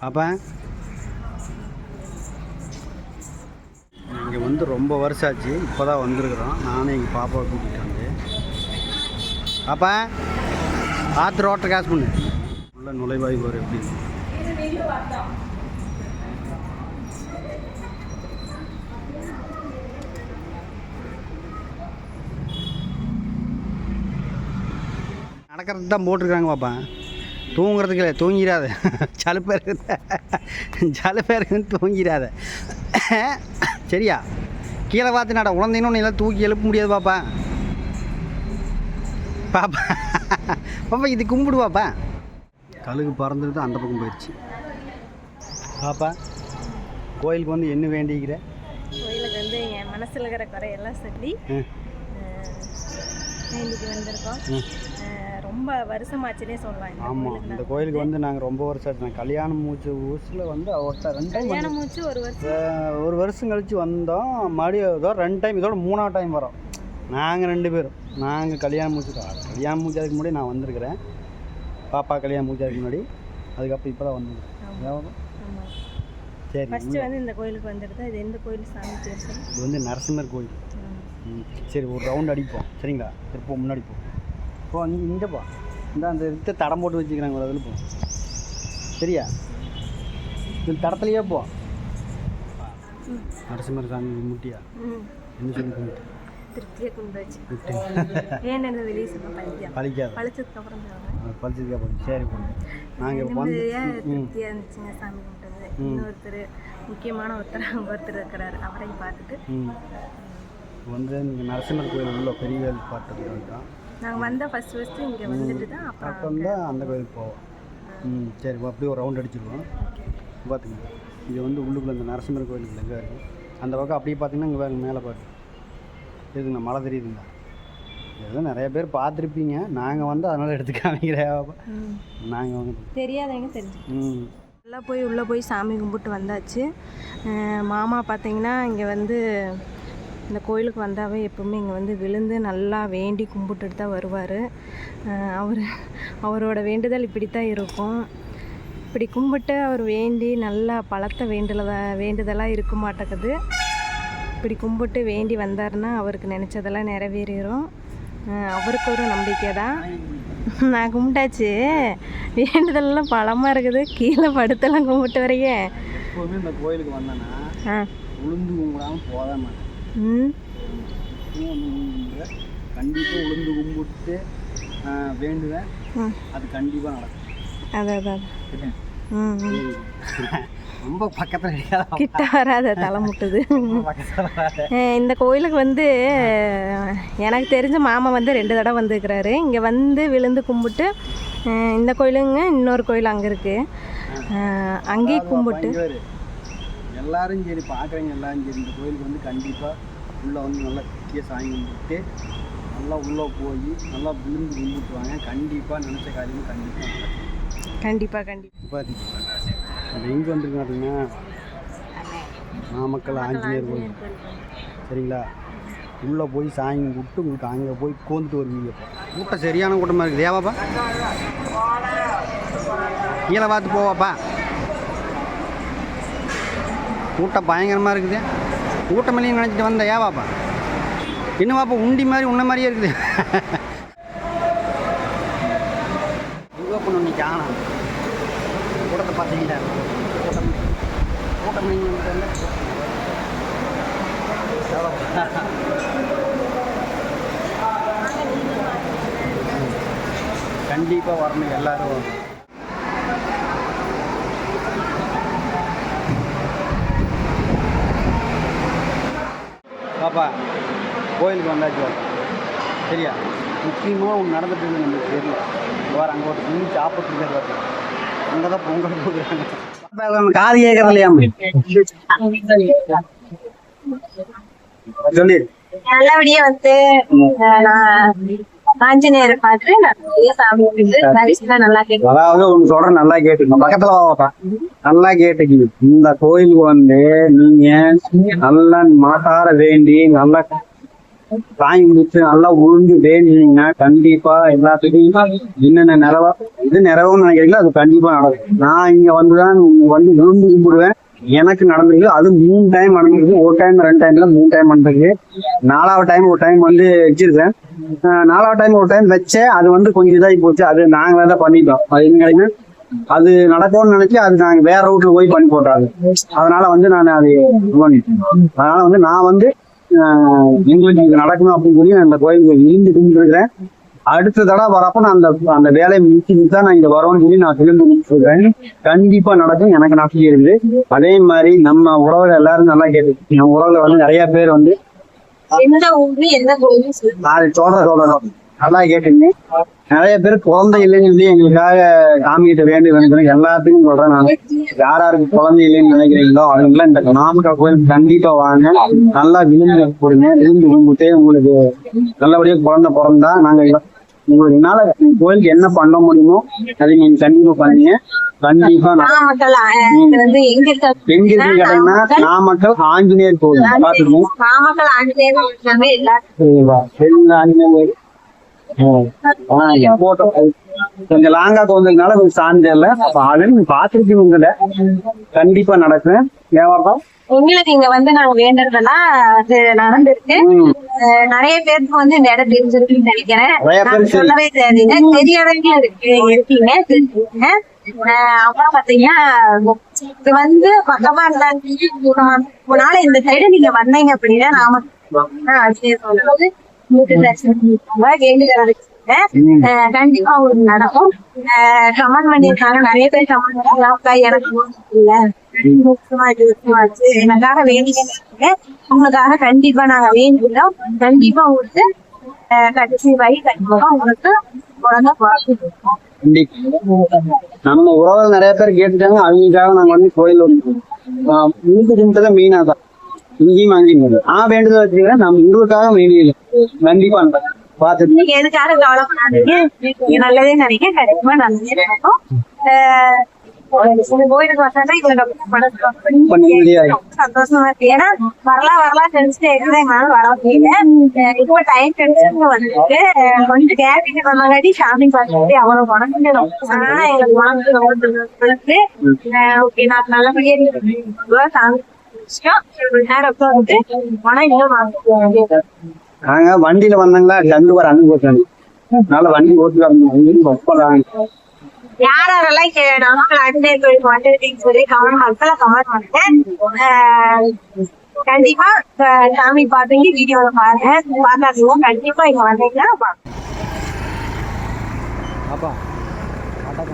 பாப்பா இங்கே வந்து ரொம்ப வருஷம் ஆச்சு இப்போ தான் வந்திருக்கிறோம். நானும் எங்கள் பாப்பாவை கூட்டிகிட்டு வந்து அப்போ? பார்த்து ரோட்டை காசு பண்ணு. உள்ள நுழைவாய் வரும் எப்படி? நடக்கிறது தான் போட்டிருக்காங்க பாப்பா. தூங்குறதுக்கு இல்லை தூங்கிடாத. சலுப்பாக இருக்குது சலுப்பாக இருக்குன்னு தூங்கிடாத. சரியா? கீழே பார்த்து நட. உழந்தீங்கன்னு உன்னை தூக்கி எழுப்ப முடியாது பாப்பா. பாப்பா. பாப்பா இது கும்பிடு பாப்பா. கழுகு பறந்துட்டு அந்த பக்கம் போயிடுச்சு. பாப்பா கோயிலுக்கு வந்து என்ன வேண்டிக்கிற? கோயிலுக்கு வந்து என் மனசில் இருக்கிற குறையெல்லாம் சொல்லி வேண்டிக்கு வந்திருக்கோம். ரொம்ப வருஷமாச்சுனே சொல்லலாம் ஆமாம் இந்த கோயிலுக்கு வந்து நாங்கள் ரொம்ப வருஷம் ஆச்சு. நான் கல்யாணம் மூச்சு ஊசில் வந்து ஒருத்தர் ரெண்டு டைம் கல்யாணம் முடிச்சு ஒரு வருஷம். ஒரு வருஷம் கழிச்சு வந்தோம். மறுபடியும் இதோட ரெண்டு டைம் இதோட மூணாவது டைம் வரோம். நாங்கள் ரெண்டு பேரும். நாங்கள் கல்யாணம் முடிச்சு கல்யாணம் முடிச்சதுக்கு முன்னாடி நான் வந்திருக்கிறேன். பாப்பா கல்யாணம் முடிச்சதுக்கு முன்னாடி. அதுக்கப்புறம் இப்போ தான் வந்துருக்கேன் சரி ஃபஸ்ட்டு வந்து இந்த கோயிலுக்கு வந்துட்டு இது எந்த கோயில் சாமி பேர்? இது வந்து நரசிம்மர் கோயில். சரி ஒரு ரவுண்ட் அடிப்போம். சரிங்களா? திருப்போ முன்னாடி போ. போ நீ இங்கே போ. இந்த அந்த இதுக்கு தடம் போட்டு வச்சுக்கிறாங்க அதில் போ. சரியா? இந்த தடத்துலையே போ. நரசிம்மர் சாமி முட்டியா? என்ன சொல்லி கும்பிட்டு? திருப்தியாக விட்டு ஏன்னு வெளியே சொல்ல பழியா பழிக்காது. பழிச்சதுக்கு அப்புறம் சொல்லுவேன் பழிச்சதுக்கு அப்புறம். சரி பொண்ணு நாங்கள் வந்து திருப்தியாக இருந்துச்சுங்க சாமி கும்பிட்டது? இன்னொருத்தர் முக்கியமான ஒருத்தர் அங்கே ஒருத்தர் இருக்கிறாரு. அவரையும் பார்த்துட்டு. வந்து இங்கே நரசிம்மர் கோயில் உள்ள பெரிய பாட்டு தான் நாங்கள் வந்தால் ஃபஸ்ட் ஃபஸ்ட்டு இங்கே வந்துட்டு தான் அப்புறம் தான் அந்த கோயிலுக்கு போவோம். ம் சரி அப்படியே ஒரு ரவுண்ட் அடிச்சிருவோம். பார்த்துங்க இது வந்து உள்ளுக்குள்ள இந்த நரசிம்மர் கோயிலுக்கு எங்கே இருக்குது அந்த பக்கம் அப்படியே பார்த்தீங்கன்னா இங்கே பாருங்க மேலே பாரு இருக்குங்க மழை தெரியுதுங்க இதெல்லாம் நிறைய பேர் பார்த்துருப்பீங்க. நாங்கள் வந்து அதனால் எடுத்து காமிக்கிறேன். ம். நாங்கள் வந்து தெரியாதவங்க தெரிஞ்சு ம். எல்லாம் போய் உள்ளே போய் சாமி கும்பிட்டு வந்தாச்சு. மாமா பார்த்தீங்கன்னா இங்கே வந்து இந்த கோயிலுக்கு வந்தாவே எப்பவுமே இங்கே வந்து விழுந்து நல்லா வேண்டி கும்பிட்டுட்டு தான் வருவார். அவர் அவரோட வேண்டுதல் இப்படி தான் இருக்கும். இப்படி கும்பிட்டு அவர் வேண்டி நல்லா பழத்த வேண்டுதலா வேண்டுதலாக இருக்க மாட்டேங்குது. இப்படி கும்பிட்டு வேண்டி வந்தாருன்னா அவருக்கு நினச்சதெல்லாம் நிறைவேறிடும் அவருக்கு ஒரு நம்பிக்கை தான். நான் கும்பிட்டாச்சு. வேண்டுதல்லாம் பழமாக இருக்குது. கீழே படுத்தெல்லாம் கும்பிட்டு எப்போவுமே இந்த கோயிலுக்கு வந்தேன்னா உளுந்து கும்பிடாமல் போக மாட்டேன். கண்டிப்பாக உளுந்து கும்பிட்டு வேண்டுவேன். அது கண்டிப்பாக நடக்கும். அதான் அதான். ரொம்ப பக்கத்தில் கிட்ட வராத தலை முட்டுது. இந்த கோயிலுக்கு வந்து எனக்கு தெரிஞ்ச மாமா வந்து ரெண்டு தடவை வந்துருக்கிறாரு. இங்கே வந்து விழுந்து கும்பிட்டு இந்த கோயிலுங்க இன்னொரு கோயில் அங்கே இருக்குது அங்கேயும் கும்பிட்டு. எல்லாரும் சரி பார்க்குறவங்க எல்லாரும் சரி. இந்த கோயிலுக்கு வந்து கண்டிப்பாக உள்ளே வந்து நல்லா கிட்டிய சாமி கும்பிட்டு நல்லா உள்ளே போய் நல்லா விழுந்து கும்பிட்டுவாங்க கண்டிப்பாக நினச்ச காரியம் கண்டிப்பாக கண்டிப்பாக கண்டிப்பாக எங்கே வந்துருக்கு பார்த்தீங்கன்னா நாமக்கல் ஆஞ்சநேயர் கோயில். சரிங்களா? உள்ளே போய் சாமி கும்பிட்டு உங்களுக்கு அங்கே போய் கோந்துட்டு வருவீங்க கூட்டம் சரியான கூட்டமாக இருக்குது. ஏவாப்பா கீழே பார்த்து போவாப்பா. கூட்டம் பயங்கரமாக இருக்குது. கூட்டம் இல்லைன்னு நினச்சிட்டு வந்த ஏவாப்பா இன்னும் பாப்பா உண்டி மாதிரி உன்ன மாதிரியே இருக்குது. எங்கே பண்ணணும் நீ காணும் கூட்டத்தை பார்த்தீங்களா? கூட்டம் கூட்டம் கண்டிப்பாக வரணும் எல்லாரும். பாப்பா கோயிலுக்கு வந்தாச்சு சரியா? முக்கியமாக ஒன்று நடந்துட்டு இருக்கு நம்மளுக்கு தெரியல. வேறு அங்கே ஒரு துணி சாப்பிட்டு இருக்காரு பாப்பா அங்கே தான் பொங்கல் போடுறாங்க. காது கேட்கறது இல்லையாம சொல்லி நல்லபடியா வந்து நான் ஆஞ்சநேயரை கேட்டு. அதாவது ஒன்று சொல்கிறேன் நல்லா கேட்டுக்கணும் பக்கத்தில் வாப்பா. நல்லா கேட்டுக்கணும் இந்த கோயிலுக்கு வந்து நீங்க நல்லா மாட்டார வேண்டி நல்லா சாமி கும்பிட்டு நல்லா உழுந்து வேண்டினீங்கன்னா கண்டிப்பா எல்லாத்துக்கும் என்னென்ன நிறவா இது நிறவுன்னு நினைக்கிறீங்களோ? அது கண்டிப்பா நடக்கும். நான் இங்க வந்துதான் வந்து விழுந்து கும்பிடுவேன். எனக்கு நடந்திருக்கு அது மூணு டைம் நடந்திருக்கு ஒரு டைம் ரெண்டு டைம்ல மூணு டைம் நடந்திருக்கு நாலாவது டைம் ஒரு டைம் வந்து வச்சிருக்கேன். நாலாவது டைம் ஒரு டைம் வச்சேன். அது வந்து கொஞ்சம் இதாகி போச்சு. அது நாங்களே தான் பண்ணிட்டோம். அது என்ன அது நடக்கும்னு நினைச்சு அது நாங்க வேற ரூட்ல போய் பண்ணி போட்டாங்க. அதனால வந்து நான் அது பண்ணிட்டேன். அதனால வந்து நான் வந்து எங்களுக்கு இது நடக்கணும் அப்படின்னு சொல்லி நான் அந்த கோயிலுக்கு இருந்து கும்பிட்டுருக்கிறேன். அடுத்த தடவை வரப்ப நான் அந்த அந்த வேலையை முடிச்சுட்டு தான் நான் இங்க வரோம்னு சொல்லி நான் திரும்பி இருக்கேன் கண்டிப்பா நடக்கும். எனக்கு நம்பிக்கை இருக்குது. அதே மாதிரி நம்ம உறவுல எல்லாரும் நல்லா கேட்டு நம்ம உறவுல வந்து நிறைய பேர் வந்து எந்த ஊரு எந்த கோயில் சொல்லுங்க. நான் சொல்ற சொல்றோம் நல்லா கேட்டுங்க. நிறைய பேர் குழந்தை இல்லைன்னு சொல்லி எங்களுக்காக சாமிகிட்ட வேண்டி வேண்டிக்கிறேன் எல்லாத்துக்கும் சொல்றேன் நான். யார் யாருக்கு குழந்தை இல்லைன்னு நினைக்கிறீங்களோ அவங்களாம் இந்த நாமக்கல் கோயில் கண்டிப்பா வாங்க. நல்லா விழுந்து போடுங்க விழுந்து கும்பிட்டு உங்களுக்கு நல்லபடியா குழந்தை பிறந்தா நாங்க உங்களுக்கு என்னால கோயிலுக்கு என்ன பண்ண முடியுமோ அதை நீங்க கண்டிப்பா பண்ணுங்க. கண்டிப்பா எங்க இருக்க கேட்டீங்கன்னா நாமக்கல் ஆஞ்சநேயர் கோயில் பாத்துருக்கோம் நாமக்கல் ஆஞ்சநேயர் எல்லா ஆஞ்சநேயர் கோயில் போட்டோ கொஞ்சம் லாங்கா தோன்றதுனால கொஞ்சம் சார்ந்து இல்ல அப்ப ஆல்ரெடி பாத்துருக்கீங்க கண்டிப்பா நடக்கும் வியாபாரம் எங்களுக்கு இங்க வந்து நாங்க வேண்டதெல்லாம் அது நடந்திருக்கு. நிறைய பேருக்கு வந்து இந்த இடம் தெரிஞ்சிருக்குன்னு நினைக்கிறேன். சொல்லவே தெரியாதுங்க தெரியாதவங்க இருக்கு இருக்கீங்க தெரிஞ்சுக்கங்க. அப்புறம் பாத்தீங்கன்னா இது வந்து பக்கமா இருந்தாங்க இந்த சைடு நீங்க வந்தீங்க அப்படின்னா நாம கண்டிப்பா உங்களுக்கு நடக்கும். கமெண்ட் பண்ணிருக்காங்க நிறைய பேர் கமெண்ட் பண்ணாங்க எனக்கு இல்ல. எனக்காக வேண்டிக்க உங்களுக்காக கண்டிப்பா நாங்க வேண்டிக்கிறோம் கண்டிப்பா உங்களுக்கு கடைசி வழி கண்டிப்பா உங்களுக்கு நம்ம உறவுகள் நிறைய பேர் கேட்டுட்டாங்க. அவங்களுக்காக நாங்க வந்து கோயில் கும்பிட்டதை மெயினா தான். இங்கேயும் அங்கேயும் ஆ வேண்டுதல் வச்சுக்கிறேன் நம்ம உங்களுக்காக வேண்டியது. கண்டிப்பா பார்த்துட்டு. நீங்க எதுக்காக கவலைப்படாதீங்க. நீங்க நல்லதே நினைக்க கண்டிப்பா நல்லதே நடக்கும் கோயிலுக்கு வந்தா சந்தோஷமா இருக்கு. ஏன்னா வரலாம் வரலாம் வர முடியல. அஹ் இப்போ டைம் கிடைச்சு வந்துருக்கு. கொஞ்சம் கேபிட்டு பண்ணாங்காட்டி ஷாப்பிங் பார்த்துட்டு அவ்வளவு உடம்பு அதனால எங்களுக்கு மனசு ரொம்ப இருக்கு ஓகே நான் நல்லபடியா. சாமி நாங்க வண்டியில வந்தாங்களா கண்டு வர அனுப்பி போட்டாங்க அதனால வண்டி ஓட்டி வரணும் யார் யாரெல்லாம் நாமக்கல் அண்டே தொழில் சொல்லி கமெண்ட் பாக்ஸ்ல கமெண்ட் பண்ணுங்க கண்டிப்பா சாமி பாத்தீங்க வீடியோல பாருங்க. பார்த்தாச்சும் கண்டிப்பா இங்க வந்தீங்கன்னா. அப்பா ஆட்டா ஆட்டா